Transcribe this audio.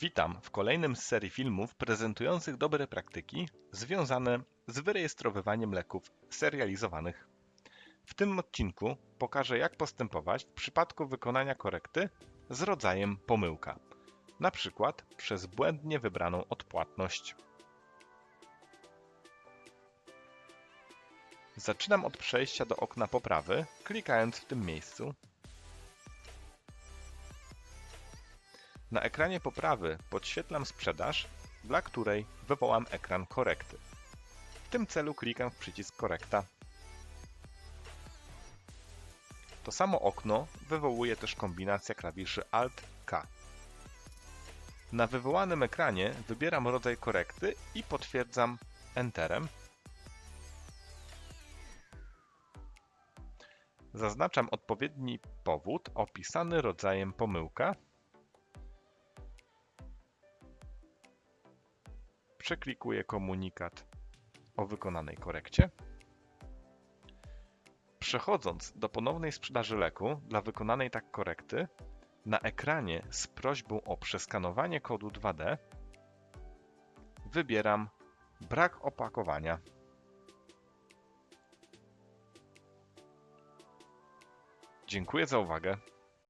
Witam w kolejnym z serii filmów prezentujących dobre praktyki związane z wyrejestrowywaniem leków serializowanych. W tym odcinku pokażę jak postępować w przypadku wykonania korekty z rodzajem pomyłka, na przykład przez błędnie wybraną odpłatność. Zaczynam od przejścia do okna poprawy, klikając w tym miejscu Na ekranie poprawy podświetlam sprzedaż, dla której wywołam ekran korekty. W tym celu klikam w przycisk korekta. To samo okno wywołuje też kombinacja klawiszy Alt-K. Na wywołanym ekranie wybieram rodzaj korekty i potwierdzam Enterem. Zaznaczam odpowiedni powód opisany rodzajem pomyłka Przeklikuję komunikat o wykonanej korekcie. Przechodząc do ponownej sprzedaży leku dla wykonanej tak korekty, na ekranie z prośbą o przeskanowanie kodu 2D wybieram brak opakowania. Dziękuję za uwagę.